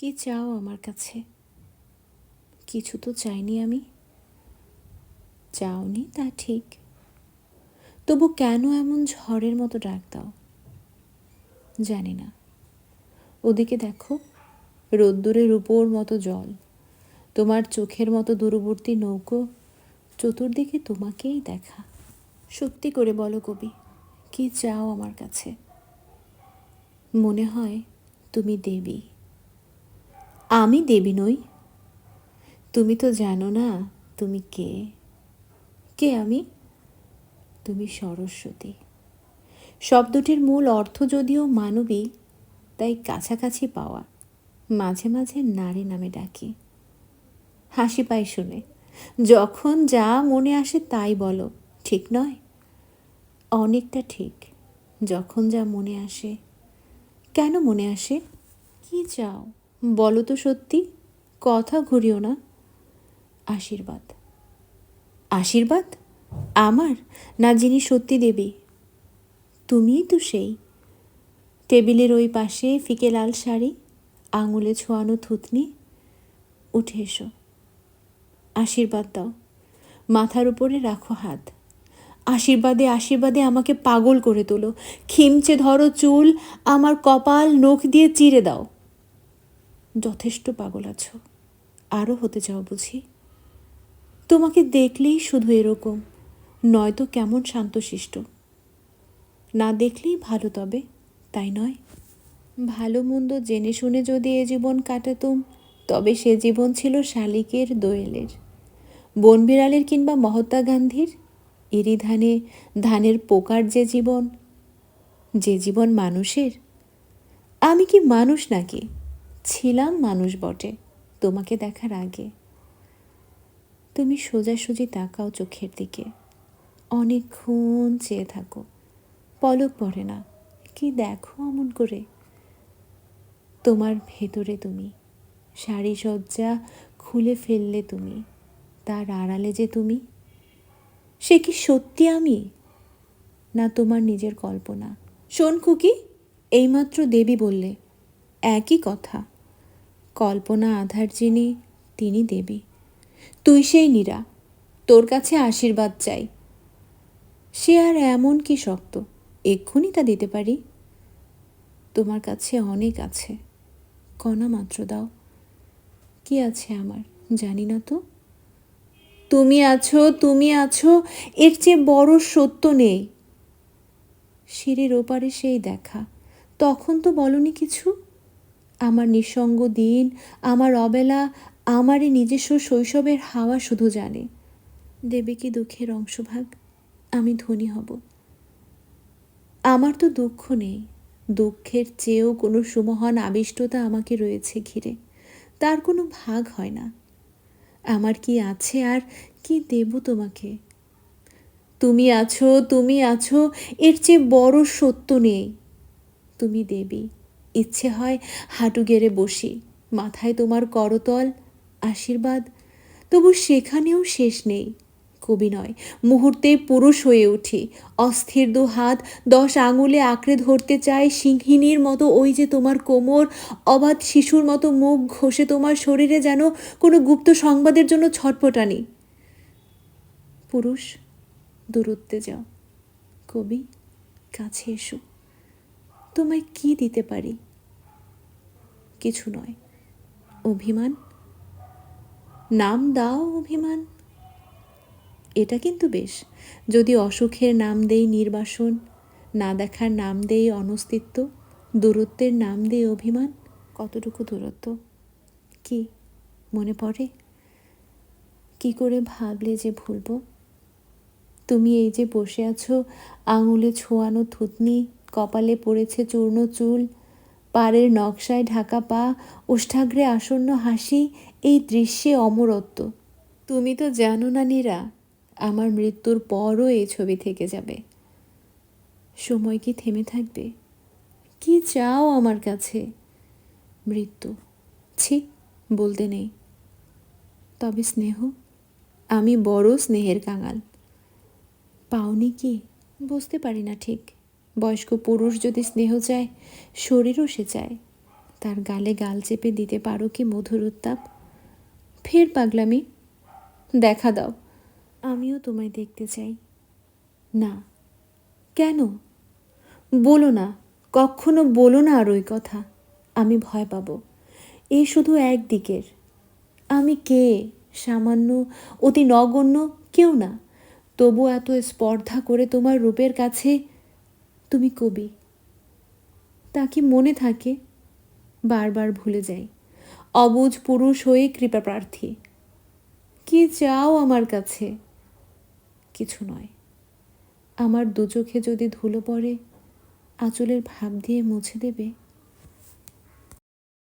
কি চাও আমার কাছে? কিছু তো চাইনি আমি। চাওনি তা ঠিক। তবু কেন এমন ঝড়ের মতো ডাক দাও? জানি না। ওদিকে দেখো, রোদ্দুরের উপর মতো জল, তোমার চোখের মতো দূরবর্তী নৌকো, চতুর্দিকে তোমাকেই দেখা। সত্যি করে বলো কবি, কি চাও আমার কাছে? মনে হয় তুমি দেবী। আমি দেবী নই। তুমি তো জানো না তুমি কে। কে আমি? তুমি সরস্বতী। শব্দটির মূল অর্থ যদিও মানবী, তাই কাছাকাছি পাওয়া, মাঝে মাঝে নারী নামে ডাকি। হাসি পাই শুনে। যখন যা মনে আসে তাই বলো, ঠিক নয়? অনেকটা ঠিক। যখন যা মনে আসে, কেন মনে আসে? কি চাও? বলো তো সত্যি, কথা ঘুরিও না। আশীর্বাদ। আশীর্বাদ? আমার? না যিনি সত্যি দেবী? তুমিই তো সেই। টেবিলের ওই পাশে ফিকে লাল শাড়ি, আঙুলে ছোঁয়ানো থুতনি। উঠে এসো। আশীর্বাদ দাও। মাথার উপরে রাখো হাত। আশীর্বাদে আশীর্বাদে আমাকে পাগল করে তোলো। খিমচে ধরো চুল, আমার কপাল নখ দিয়ে চিরে দাও। যথেষ্ট পাগল আছো। আরও হতে চাও বুঝি? তোমাকে দেখলেই শুধু এরকম, নয়তো কেমন শান্তশিষ্ট। না দেখলেই ভালো তবে, তাই নয়? ভালো মন্দ জেনে শুনে যদি এ জীবন কাটাতুম, তবে সে জীবন ছিল শালিকের দোয়েলের। বনবিড়ালের কিংবা মহাত্মা গান্ধীর এরি ধানে, ধানের পোকার যে জীবন যে জীবন মানুষের। আমি কি মানুষ নাকি? ছিলাম মানুষ বটে, তোমাকে দেখার আগে। তুমি সোজাসুজি তাকাও চোখের দিকে। অনেকক্ষণ চেয়ে থাকো। পলক পড়ে না। কি দেখো অমন করে? তোমার ভেতরে তুমি। শাড়ি সজ্জা খুলে ফেললে তুমি। তার আড়ালে যে তুমি? সে কি সত্যি আমি? না তোমার নিজের কল্পনা। শোন খুকি, এইমাত্র দেবী বললে, একই কথা। কল্পনা আধার যিনি, তিনি দেবী। তুই সেই নীরা, তোর কাছে আশীর্বাদ চাই। সে আর এমন কি শক্ত, এক্ষুনি তা দিতে পারি? তোমার কাছে অনেক আছে, কণা মাত্র দাও। কি আছে আমার, জানি না তো? তুমি আছো তুমি আছো, এর চেয়ে বড় সত্য নেই। সিঁড়ির ওপারে সেই দেখা, তখন তো বলনি কিছু? আমার নিঃসঙ্গ দিন, আমার অবেলা, আমারই নিজস্ব শৈশবের হাওয়া শুধু জানে। দেবে কি দুঃখের অংশভাগ? আমি ধনী হব। আমার তো দুঃখ নেই। দুঃখের চেয়েও কোনো সুমহান আবিষ্টতা আমাকে রয়েছে ঘিরে। তার কোনো ভাগ হয় না। আমার কি আছে আর কি দেব তোমাকে? তুমি আছো তুমি আছো, এর চেয়ে বড় সত্য নেই। তুমি দেবী। ইচ্ছে হয় হাঁটু গেড়ে বসি। মাথায় তোমার করতল, আশীর্বাদ। তবু সেখানেও শেষ নেই। কবি নয়, মুহূর্তে পুরুষ হয়ে উঠি। অস্থির দু হাত, দশ আঙুলে আঁকড়ে ধরতে চাই সিংহিনীর মতো ওই যে তোমার কোমর, অবাধ শিশুর মতো মুখ ঘষে তোমার শরীরে যেন কোনো গুপ্ত সংবাদের জন্য ছটপটানি পুরুষ, দূরত্বে যাও। কবি, কাছে এসো। তোমায় কি দিতে পারি? কিছু নয়। অভিমান? নাম দাও অভিমান। এটা কিন্তু বেশ। যদি অসুখের নাম দেই নির্বাসন, না দেখার নাম দেই অনস্তিত্ব, দূরত্বের নাম দেই অভিমান, কতটুকু দূরত্ব? কি মনে পড়ে? কি করে ভাবলে যে ভুলবো? তুমি এই যে বসে আছো, আঙুলে ছোঁয়ানো থুতনি কপালে পড়েছে চূর্ণ চুল, পাড়ের নকশায় ঢাকা পা, ওষ্ঠাগ্রে আসন্ন হাসি, এই দৃশ্যে অমরত্ব। তুমি তো জানো না নীরা, আমার মৃত্যুর পরও এই ছবি থেকে যাবে। সময় কি থেমে থাকবে? কি চাও আমার কাছে? মৃত্যু। ছি, বলতে নেই। তবে স্নেহ, আমি বড় স্নেহের কাঙাল। পাওনি কি? বুঝতে পারি না ঠিক। বয়স্ক পুরুষ যদি স্নেহ চায়, শরীরও সে চায়। তার গালে গাল চেপে দিতে পারো কি মধুর উত্তাপ? ফের পাগলামি? দেখা দাও। আমিও তোমায় দেখতে চাই। না। কেন? বলো না। কখনো বলো না আর ওই কথা। আমি ভয় পাবো। এ শুধু একদিকের আমি কে? সামান্য, অতি নগণ্য কেউ না। তবু এত স্পর্ধা করে তোমার রূপের কাছে তুমি কবি। তা কি মনে থাকে? বারবার ভুলে যাই। অবুজ পুরুষ হয়ে কৃপা প্রার্থী। কি চাও আমার কাছে? কিছু নয়। আমার দু চোখে যদি ধুলো পড়ে, আঁচলের ভাব দিয়ে মুছে দেবে।